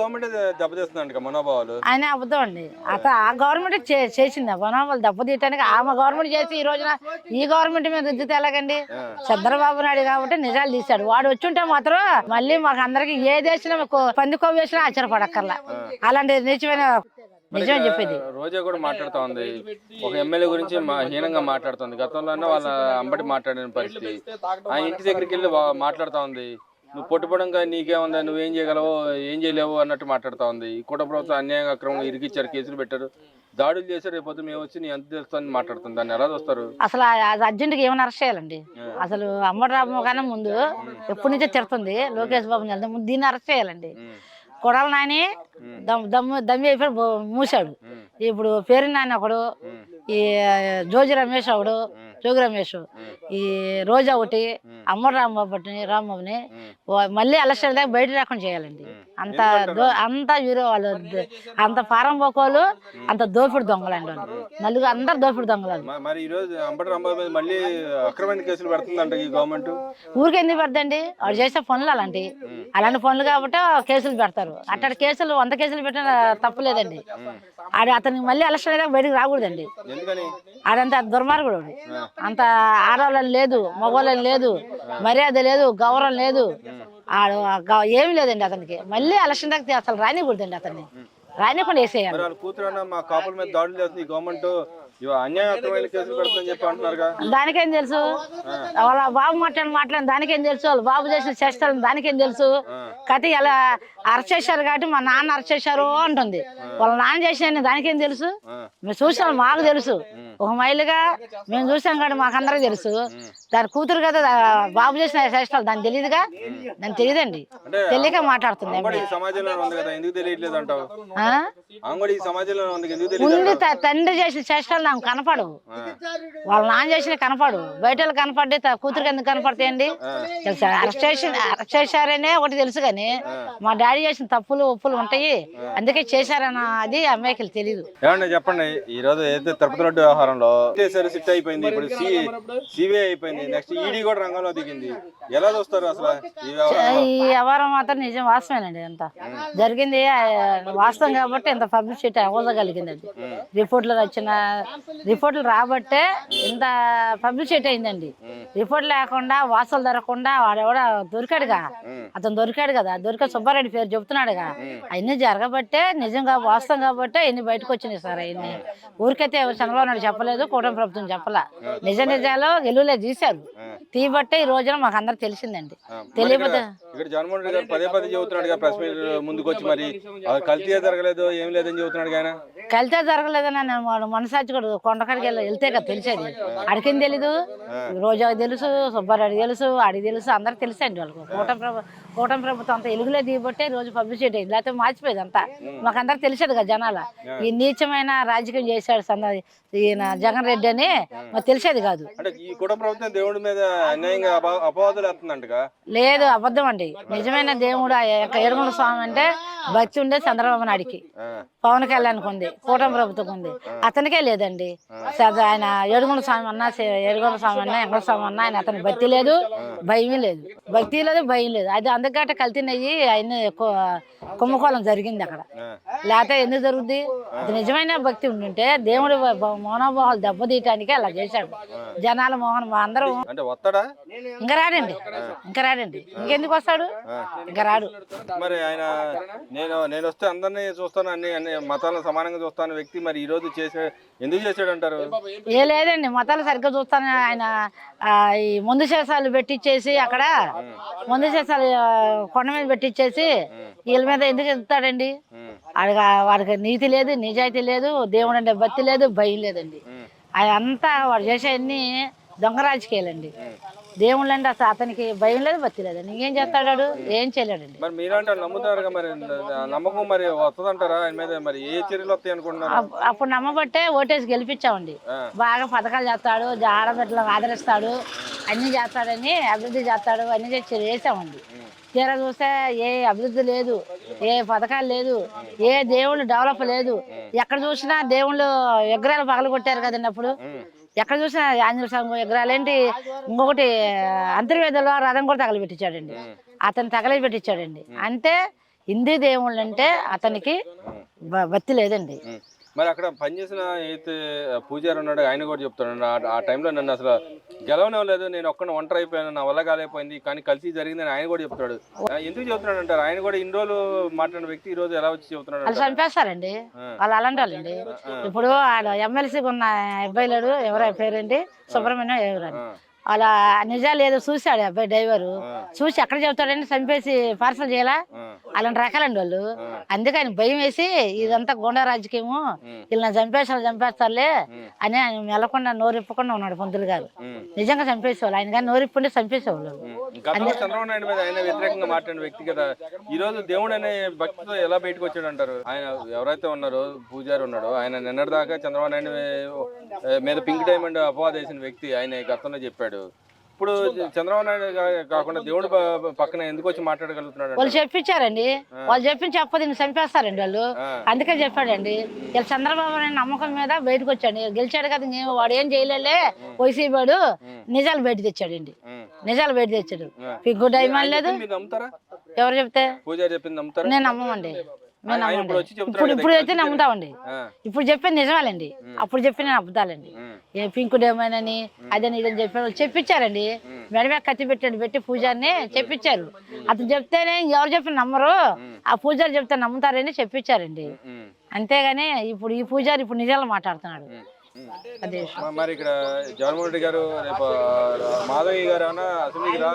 Government దెబ్బతీస్తుందంట మనోభావాలు. ఆయన అబద్ధం అండి అత ఆ గవర్నమెంట్ చేసింది. వనవాళ్ళు దెబ్బతీయటానికి ఆమె గవర్నమెంట్ చేసి ఈ రోజున ఈ గవర్నమెంట్ మీద రుద్దితే ఎలాగండి? చంద్రబాబు నాయుడు కాబట్టి నిజాలు తీశాడు. వాడు వచ్చుంటే మాత్రం మళ్ళీ మాకు అందరికి ఏ దేశం పంది కొవ్వు వేసినా ఆశ్చర్యపడక్కర్లా. అలాంటి నిజమైన నిజం చెప్పేది. రోజా కూడా మాట్లాడుతా ఉంది. ఒక ఎమ్మెల్యే గురించి హీనంగా మాట్లాడుతుంది. గతంలోనే వాళ్ళ అంబటి మాట్లాడిన పరిస్థితి. ఆ ఇంటి దగ్గరికి వెళ్ళి మాట్లాడుతా ఉంది. నువ్వు పొట్టుపడంగా నీకేముందా? నువ్వేం చేయగలవు ఏం చేయలేవు అన్నట్టు మాట్లాడుతా ఉంది. ఈ కూట ప్రభుత్వం అన్యాయంగా అక్రమంగా ఇరికిచ్చారు కేసులు పెట్టారు. దాడులు చేశారు రేపు మేము వచ్చి నీ ఎంత తెలుస్తాను మాట్లాడుతుంది దాన్ని ఎలా చూస్తారు? అసలు అర్జెంట్గా ఏమైనా అరెస్ట్ చేయాలండి? అసలు అమ్మరామ కన్నా ముందు ఎప్పటి నుంచో తిడుతుంది. లోకేష్ బాబు వెళ్తే ముందు దీన్ని అరెస్ట్ చేయాలండి. కొడాలి నాని దమ్ దమ్ము దమ్మి అయిపోయి మూసాడు ఇప్పుడు పేరు నాని ఒకడు ఈ జోజి రమేష్ ఒకడు జోగి రమేష్ ఈ రోజా ఒకటి అమ్మ రాంబాబుని రాంబాబుని మళ్ళీ ఎలక్షన్ దాకా బయట రాకుండా చేయాలండి. అంత దో- అంత వీరో వాళ్ళు అంత ఫారం పోకోలు అంత దోపిడి దొంగలండి వాళ్ళు. నలుగురు అందరు దోపిడి దొంగలు మ- మరి ఈ రోజు అంబటి రాంబాబు మీద మళ్ళీ అక్రమైన కేసులు పెడుతుందంట ఈ గవర్నమెంట్? ఊరికి ఎందుకు పెడతండి వాడు చేసే పనులు అలాంటి. అలాంటి పనులు కాబట్టి కేసులు పెడతారు. అట్లాంటి కేసులు వంద కేసులు పెట్టిన తప్పులేదండి ఆడు అతనికి మళ్ళీ ఎలక్షన్ అయితే బయటకు రాకూడదండి. ఎందుకని? ఆడంత దుర్మార్గుడు. అంత ఆడవాళ్ళని లేదు మగవాళ్ళని లేదు మర్యాద లేదు గౌరవం లేదు. ఆడు ఏమీ లేదండి అతనికి. మళ్ళీ ఎలక్షన్ దాకా అసలు రానికూడదండి అతన్ని. రానికుండా వేసేయాలి. దానికేం తెలుసు? వాళ్ళ బాబు మాట్లాడిన మాట్లాడిన దానికేం తెలుసు? వాళ్ళ బాబు చేసిన చేష్టలు దానికేం తెలుసు? కథ ఇలా అరెస్ట్ చేశారు కాబట్టి మా నాన్న అరెస్ట్ చేశారు అంటుంది. వాళ్ళ నాన్న చేసిన దానికేం తెలుసు. మేము చూసాం మాకు తెలుసు. ఒక మైలుగా మేము చూసాం మాకు అందరికి తెలుసు. దాని కూతురు కదా బాబు చేసిన చేష్టాలు దానికి తెలియదుగా దానికి తెలియదండి తెలియక మాట్లాడుతుంది ఉంది తండ్రి చేసిన చేష్టాలు నాకు కనపడవు. వాళ్ళ నాన్న చేసిన కనపడు బయట వాళ్ళు కనపడి కూతురికి ఎందుకు కనపడతాయండి? తెలుసా? అరెస్ట్ చేసి అరెస్ట్ చేశారనే ఒకటి తెలుసు కానీ మా డాడీ చేసిన తప్పులు ఒప్పులు ఉంటాయి. అందుకే చేశారన్న అది అమ్మాయికి తెలియదు చెప్పండి. ఈ రోజు ఏదైతే తిరుపతి రోడ్డు వ్యవహారంలో సిట్ అయిపోయింది. ఇప్పుడు సిబిఐ అయిపోయింది. నెక్స్ట్ ఈడీ కూడా రంగంలో దిగింది. ఎలా చూస్తారు అసలు? ఈ వ్యవహారం? మాత్రం నిజం వాస్తవేనండి అంత జరిగింది వాస్తవం కాబట్టి ఇంత పబ్లిసిటీ అవ్వగలిగింది అది రిపోర్ట్లు వచ్చిన రిపోర్ట్లు రాబట్టే ఇంత పబ్లిసిటీ అయిందండి. రిపోర్ట్ లేకుండా వాసలు దొరకకుండా వాడెవడ దొరికాడుగా. అతను దొరికాడు కదా దొరికే సుబ్బారెడ్డి పేరు చెప్తున్నాడుగా అవన్నీ జరగబట్టే నిజంగా వాస్తవం కాబట్టే ఇన్ని బయటకు వచ్చినాయి సార్ అవన్నీ ఊరికైతే ఎవరు చంద్రబాబు నాయుడు చెప్పలేదు కూటమి ప్రభుత్వం చెప్పలా. నిజ నిజాలు గెలువులే తీశారు. తీయబట్టే ఈ రోజున మాకు అందరికి తెలిసిందండి. తెలియకపోతే ఇక్కడ జగన్మోహన్ రెడ్డి గారు పదే పదే చెబుతున్నాడు ప్రెస్ మీట్ ముందుకు వచ్చి మరి. అది కల్తీ జరగలేదు ఏం లేదని చెబుతున్నాడు ఆయన? కలితే జరగలేదని నేను మనసాచి కూడా కొండకాడికి వెళ్ళి వెళ్తే కదా తెలిసేది. అడిగింది తెలీదు. రోజాకి తెలుసు సుబ్బారెడ్డి తెలుసు అడిగి తెలుసు అందరికి తెలుసండి వాళ్ళకు. కూటమి కూటమి ప్రభుత్వం అంతా ఎలుగులే దిగబట్టే రోజు పబ్లిసిటీ అయింది. లేకపోతే మార్చిపోయేది అంతా. మాకు అందరికి తెలిసేది కదా జనాల. ఈ నీచమైన రాజకీయం చేశాడు సన్న ఈయన జగన్ రెడ్డి అని మాకు తెలిసేది కాదు. దేవుడి మీద లేదు అబద్ధం అండి. నిజమైన దేవుడు ఏడుగుల స్వామి అంటే భక్తి ఉండే చంద్రబాబు నాయుడికి. పవన్ కళ్యాణ్కి ఉంది కూటమి ప్రభుత్వం ఉంది. అతనికే లేదండి. ఆయన ఏడుగుల స్వామి అన్నా ఏడుగుల స్వామి అన్నా ఎంగళ స్వామి అన్నా ఆయన అతనికి భక్తి లేదు భయం లేదు. భక్తి లేదు భయం లేదు. అది అందుకట కల్తీనయ్యి ఆయన కుంభకోణం జరిగింది అక్కడ. లేకపోతే ఎందుకు జరుగుద్ది? అది నిజమైన భక్తి ఉండుంటే దేవుడి మనోభావాలు దెబ్బతీయటానికి అలా చేశాడు. జనాల మోహన్ అందరం ఇంకా రాడండి. ఇంకా రాడండి. ఇంకెందుకు వస్తాడు? ఇంకా రాడు. మరి ఆయన నేను నేను వస్తే అందరినీ చూస్తాను అన్ని అన్ని మతాలను సమానంగా చూస్తాను వ్యక్తి మరి ఈ రోజు చేసే ఎందుకు చేశాడు అంటారు ఏ లేదండి మతాలు సరిగ్గా చూస్తాను. ఆయన ఈ ముందు శేషాలు పెట్టించేసి అక్కడ ముందు శేషాలు కొండ మీద పెట్టించేసి వీళ్ళ మీద ఎందుకు ఎత్తుతాడండి వాడికి వాడికి నీతి లేదు నిజాయితీ లేదు దేవుడు అంటే భక్తి లేదు భయం లేదండి. అది అంతా వాడు చేసేవన్నీ దొంగ రాజకీయాలండి. దేవుళ్ళు అంటే అసలు అతనికి భయం లేదు భక్తి లేదండి ఇంకేం చేస్తాడు? ఏం చేయలేడండి. మరి మీరంటే నమ్ముతారుగా మరి? నమ్మకం మరి వస్తుందంటారా? ఆయన మీద మరి ఏ చర్యలు వస్తాయి అనుకుంటున్నారు? అప్- అప్పుడు నమ్మబట్టే ఓటేసి గెలిపించామండి. బాగా పథకాలు చేస్తాడు ఆడబిడ్డలకు ఆదరిస్తాడు అన్ని చేస్తాడని అభివృద్ధి చేస్తాడు అన్ని చేసి చేసామండి తీరా చూస్తే ఏ అభివృద్ధి లేదు ఏ పథకాలు లేదు ఏ దేవుళ్ళు డెవలప్ లేదు. ఎక్కడ చూసినా దేవుళ్ళు విగ్రహాలు పగలు కొట్టారు కదండి అప్పుడు. ఎక్కడ చూసినా ఆంజనేయ స్వామి విగ్రహాలు ఏంటి ఇంకొకటి అంతర్వేదంలో రథం కూడా తగలబెట్టించాడండి. అతను తగలబెట్టించాడండి. అంటే హిందూ దేవుళ్ళు అంటే అతనికి భక్తి లేదండి. మరి అక్కడ పనిచేసిన అయితే పూజారి ఉన్నాడు ఆయన కూడా చెప్తున్నాడు ఆ- టైంలో నన్ను అసలు గెలవనివ్వలేదు నేను ఒక్కడ ఒంటరి అయిపోయాను నా వల్ల కాలేకపోయింది కానీ కలిసి జరిగిందని ఆయన కూడా చెప్తాడు ఆ, ఎందుకు చెప్తున్నాడు అంటారు? ఆయన కూడా ఇన్ని రోజులు మాట్లాడిన వ్యక్తి ఈ రోజు ఎలా వచ్చి చెప్తున్నాడు వాళ్ళు? చంపేస్తారండి. వాళ్ళు అలాంటి వాళ్ళండి ఇప్పుడు ఆడ ఎమ్మెల్సీకి ఉన్న అబ్బాయి లేడు ఎవరో పేరేంటి సుబ్రహ్మణ్యం ఎవరు అని అలా నిజాలు ఏదో చూశాడు అబ్బాయి డ్రైవరు. చూసి ఎక్కడ చెబుతాడని చంపేసి పార్సల్ చేయాలా? అలాంటి రకాలండి వాళ్ళు. అందుకని భయం వేసి ఇదంతా గుండా రాజకీయము. వీళ్ళని చంపేస్తారు చంపేస్తారులే అని ఆయన మెలకుండా నోరిప్పకుండా ఉన్నాడు పంతులు గారు. నిజంగా చంపేసేవాళ్ళు. ఆయన కానీ నోరిప్పుంటే చంపేసేవాళ్ళు. చంద్రబాబు నాయుడు మీద ఆయన వ్యతిరేకంగా మాట్లాడిన వ్యక్తి కదా. ఈ రోజు దేవుడు అనే భక్తితో ఎలా బయటకు వచ్చాడు అంటారు ఆయన ఎవరైతే ఉన్నారో పూజారి ఉన్నాడో ఆయన నిన్నటిదాకా చంద్రబాబు నాయుడు మీద పింక్ డైమండ్ అపవాదం వేసిన వ్యక్తి ఆయన గతంలో చెప్పాడు. ఇప్పుడు చంద్రబాబు నాయుడు కాకుండా దేవుడు పక్కన ఎందుకు వచ్చి మాట్లాడగలుగుతున్నాడు వాళ్ళు? చెప్పించారండి. వాళ్ళు చెప్పించి చెప్పదు చంపేస్తారండి వాళ్ళు. అందుకే చెప్పాడండి. ఇలా చంద్రబాబు నాయుడు నమ్మకం మీద బయటకు వచ్చాడు. గెలిచాడు కదా వాడు ఏం చేయలేలే. వైసీపీ వాడు నిజాలు బయట తెచ్చాడండి. ఉం. నిజాలు బయట తెచ్చాడు. పింకు డైమండ్ లేదు. ఎవరు చెప్తే? పూజారి చెప్పింది నమ్ముతారా? నేను నమ్మమండి. ఇప్పుడు ఇప్పుడు అయితే నమ్ముతామండి. ఇప్పుడు చెప్పేది నిజమేలండి. అప్పుడు చెప్పిన అబద్ధాలండి. ఉం. ఏ పింకు డేమోనని అదని ఇదని చెప్పి వాళ్ళు చెప్పించారండి. మెడమే కత్తి పెట్టాడు పెట్టి పూజారిని చెప్పించారు. అతను చెప్తేనే ఎవరు చెప్పిన నమ్మరు. ఆ పూజారి చెప్తే నమ్ముతారని చెప్పించారండి. అంతేగాని ఇప్పుడు ఈ పూజారి ఇప్పుడు నిజాలు మాట్లాడుతున్నాడు. అదే. మరి ఇక్కడ జగన్మోహన్ రెడ్డి గారు రేపు మాధవి గారు ఏమన్నా అసెంబ్లీకి రా.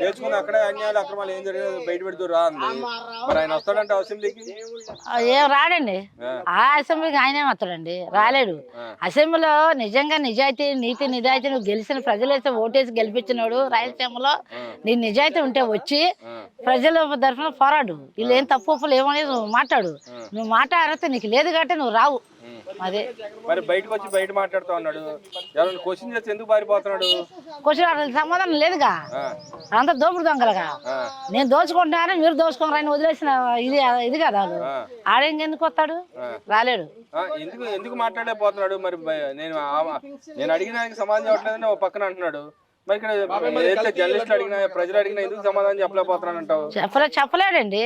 చేర్చుకుని అక్కడే అన్యాయాలు అక్రమాలు ఏం జరిగిందో బయట పెడుతూ రా అంది. మరి ఆయన వస్తాడంటే అసెంబ్లీకి? ఏం రాడండి. ఆ. ఆ అసెంబ్లీకి ఆయనే వస్తాడండి. రాలేడు. అసెంబ్లీలో నిజంగా నిజాయితీ నీతి నిజాయితీ నువ్వు గెలిచిన ప్రజలైతే ఓటేసి గెలిపించినాడు రాయలసీమలో. నీ నిజాయితీ ఉంటే వచ్చి ప్రజల తరఫున పోరాడు. వీళ్ళు ఏం తప్పు ఒప్పులు ఏమనేది నువ్వు మాట్లాడు. నువ్వు మాట్లాడితే నీకు లేదు కాబట్టి నువ్వు రావు. అదే. మరి బయటకు వచ్చి బయట మాట్లాడుతూ ఉన్నాడు. ఎవరైనా క్వశ్చన్ చేస్తే ఎందుకు పారిపోతున్నాడు? క్వశ్చన్ అసలు సమాధానం లేదుగా. అంత దోపుడు దొంగలుగా. నేను దోచుకుంటాను మీరు దోచుకోరని వదిలేసిన ఇది ఇది కదా వాళ్ళు ఆ. ఆడెందుకు వస్తాడు? రాలేడు. ఎందుకు ఎందుకు మాట్లాడలేకపోతున్నాడు? మరి నేను నేను అడిగిన సమాధానం చెప్పట్లేదని ఓ పక్కన అంటున్నాడు. మరి ఇక్కడ ఏదైతే జర్నలిస్టులు అడిగినా ప్రజలు అడిగినా ఎందుకు సమాధానం చెప్పలేకపోతున్నాను అంటావు చెప్పలే చెప్పలేడండి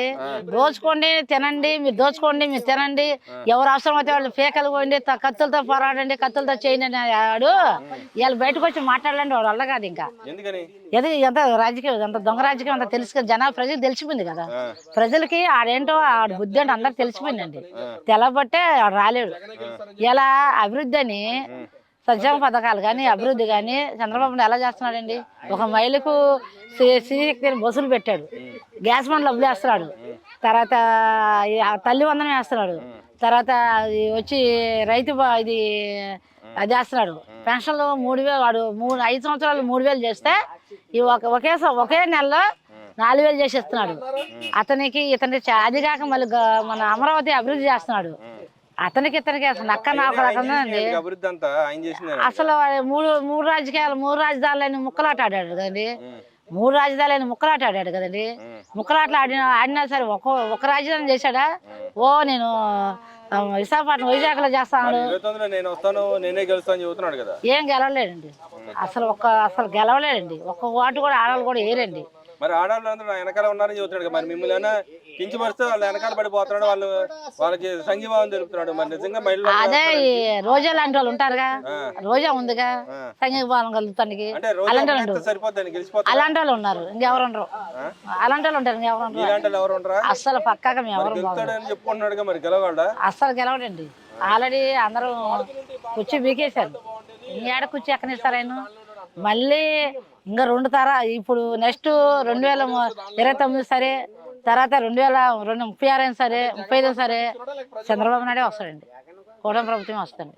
దోచుకోండి తినండి మీరు దోచుకోండి మీరు తినండి. ఎవరు అవసరం అయితే వాళ్ళు పేకలు పోండి త- కత్తులతో పోరాడండి కత్తులతో చేయండి అని ఆడు. ఇవాళ బయటకు వచ్చి మాట్లాడండి వాడు వల్ల కాదు ఇంకా. ఎందుకని? ఏది ఎంత రాజకీయం ఎంత దొంగ రాజకీయం అంత తెలుసు కదా జనాలు ప్రజలకు తెలిసిపోయింది కదా. ప్రజలకి ఆడేంటో ఆడ బుద్ధి అంటే అందరికి తెలిసిపోయిందండి. తెలబట్టే ఆడు రాలేడు. ఇలా అభివృద్ధి అని సంక్షేమ పథకాలు కానీ అభివృద్ధి కానీ చంద్రబాబు ఎలా చేస్తున్నాడండి ఒక మహిళకు శ్రీశక్తిని బస్సులు పెట్టాడు. గ్యాస్ బండ్లు డబ్బులు వేస్తున్నాడు. తర్వాత తల్లి వందనం వేస్తున్నాడు. తర్వాత వచ్చి రైతు బా- ఇది అది వేస్తున్నాడు. పెన్షన్లు మూడు వేలు వాడు మూడు ఐదు సంవత్సరాలు మూడు వేలు చేస్తే ఈ ఒక ఒకే ఒకే నెలలో నాలుగు వేలు చేసేస్తున్నాడు. అతనికి ఇతనికి చా- అది కాక మళ్ళీ మన అమరావతి అభివృద్ధి చేస్తున్నాడు. అతనికి ఇతనికి అసలు నక్క నాకు రకంగా అండి ఈ అభివృద్ధి అంతా ఆయన చేసిందే అసలు వాడు మూడు మూడు రాజకీయాలు మూడు రాజధానులని ముక్కలాట ఆడాడు కదండి మూడు రాజధానులని ముక్కలాట ఆడాడు కదండి ముక్కలాటలు ఆడిన ఆడినా సరే ఒక ఒక రాజధాని చేశాడా? ఓ నేను విశాఖపట్నం వైజాగ్లో చేస్తాను. ఇరవై తొమ్మిదిలో నేను వస్తాను నేనే గెలుస్తాను చెబుతున్నాడు కదా. ఏం గెలవలేడండి. అసలు ఒక్క అసలు గెలవలేడండి. ఒక్క ఓటు కూడా ఆడవాళ్ళు కూడా వేయరండి. మరి ఆడవాళ్ళందరూ నా వెనకాల ఉన్నారని చెబుతున్నాడు కదా మరి మిమ్మల్ని కించపరిస్తే వాళ్ళు వెనకాల పడిపోతున్నాడు వాళ్ళు వాళ్ళకి సంఘీభావం తెలుపుతున్నాడు. మరి నిజంగా మహిళలు అదే ఈ రోజా లాంటి వాళ్ళు ఉంటారుగా. రోజా ఉందిగా. సంఘీభావం కలుగుతానికి. అలాంటి వాళ్ళు ఉన్నారు ఇంకెవరు ఉండరు. అలాంటి వాళ్ళు ఉంటారు ఇంకెవరు ఎవరు ఉండరా? అస్సలు పక్కాగా మేము ఎవరు చెప్పుకుంటున్నాడుగా మరి గెలవాడా? అస్సలు గెలవడండి. ఆల్రెడీ అందరూ కుర్చీ బీకేశారు ఏడ కుర్చీ ఎక్కనిస్తారు ఆయన? మళ్ళీ ఇంకా రెండు తర ఇప్పుడు నెక్స్ట్ రెండు వేల ఇరవై తొమ్మిది సరే తర్వాత రెండు వేల రెండు ముప్పై ఆరు అయినా సరే ముప్పై ఐదు సరే చంద్రబాబు నాయుడే వస్తాడండి. కూటమి ప్రభుత్వం వస్తాడు.